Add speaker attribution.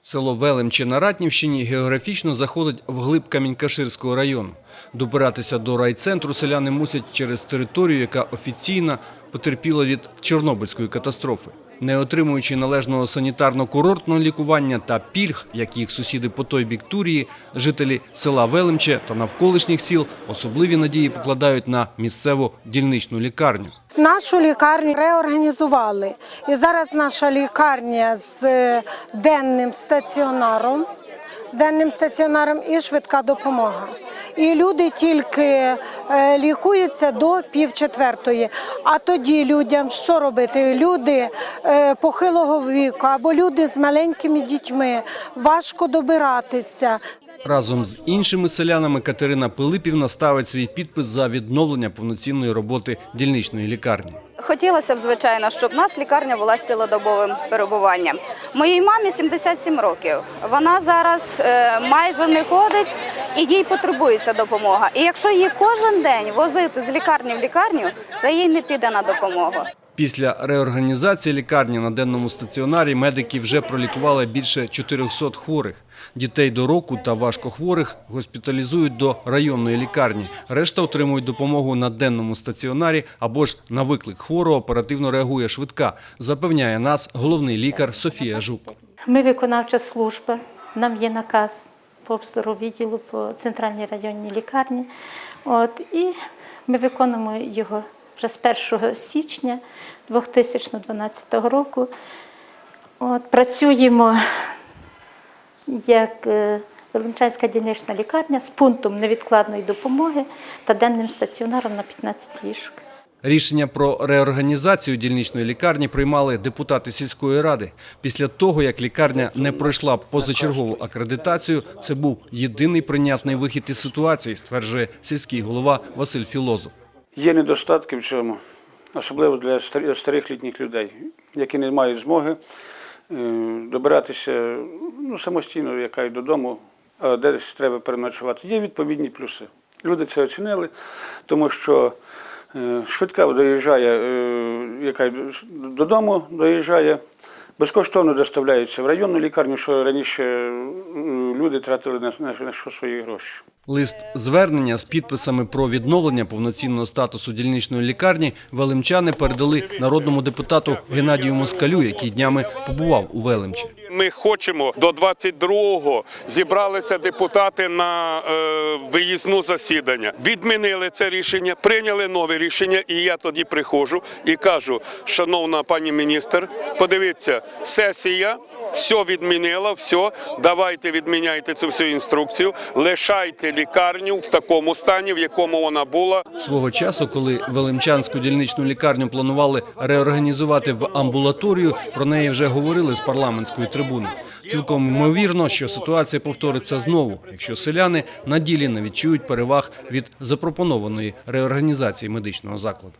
Speaker 1: Село Велемче на Ратнівщині географічно заходить в глиб Камінькаширського району. Добиратися до райцентру селяни мусять через територію, яка офіційно потерпіла від Чорнобильської катастрофи. Не отримуючи належного санітарно-курортного лікування та пільг, як їх сусіди по той бік Турії, жителі села Велемче та навколишніх сіл особливі надії покладають на місцеву дільничну лікарню.
Speaker 2: Нашу лікарню реорганізували. І зараз наша лікарня з е, денним стаціонаром, з денним стаціонаром і швидка допомога. І люди тільки е, лікуються до півчетвертої. А тоді людям що робити? Люди е, похилого віку або люди з маленькими дітьми, важко добиратися.
Speaker 1: Разом з іншими селянами Катерина Пилипівна ставить свій підпис за відновлення повноцінної роботи дільничної лікарні.
Speaker 3: Хотілося б, звичайно, щоб в нас лікарня була з цілодобовим перебуванням. Моїй мамі 77 років. Вона зараз е, майже не ходить і їй потребується допомога. І якщо її кожен день возити з лікарні в лікарню, це їй не піде на допомогу.
Speaker 1: Після реорганізації лікарні на денному стаціонарі медики вже пролікували більше 400 хворих. Дітей до року та важкохворих госпіталізують до районної лікарні. Решта отримують допомогу на денному стаціонарі або ж на виклик хворого оперативно реагує швидка, запевняє нас головний лікар Софія Жук.
Speaker 4: Ми виконавча служба, нам є наказ по обстору відділу по центральній районній лікарні. От, і ми виконуємо його вже з 1 січня 2012 року. От, працюємо як е, Волончанська дільнична лікарня з пунктом невідкладної допомоги та денним стаціонаром на 15 ліжок.
Speaker 1: Рішення про реорганізацію дільничної лікарні приймали депутати сільської ради. Після того, як лікарня не пройшла позачергову акредитацію, це був єдиний прийнятний вихід із ситуації, стверджує сільський голова Василь Філозов.
Speaker 5: Є недостатки в цьому, особливо для старих літніх людей, які не мають змоги е, добиратися ну, самостійно, яка й додому, а десь треба переночувати. Є відповідні плюси. Люди це оцінили, тому що е, швидка доїжджає, е, яка додому доїжджає, безкоштовно доставляється в районну лікарню, що раніше люди тратили на що свої гроші.
Speaker 1: Лист звернення з підписами про відновлення повноцінного статусу дільничної лікарні велимчани передали народному депутату Геннадію Москалю, який днями побував у Велимчі.
Speaker 6: Ми хочемо до 22-го зібралися депутати на е, виїзну засідання. Відмінили це рішення, прийняли нове рішення, і я тоді приходжу і кажу: шановна пані міністр, подивіться, сесія все відмінила, все, давайте відміняйте цю всю інструкцію, лишайте лікарню в такому стані, в якому вона була.
Speaker 1: Свого часу, коли Велимчанську дільничну лікарню планували реорганізувати в амбулаторію, про неї вже говорили з парламентської трибуни. Цілком ймовірно, що ситуація повториться знову, якщо селяни на ділі не відчують переваг від запропонованої реорганізації медичного закладу.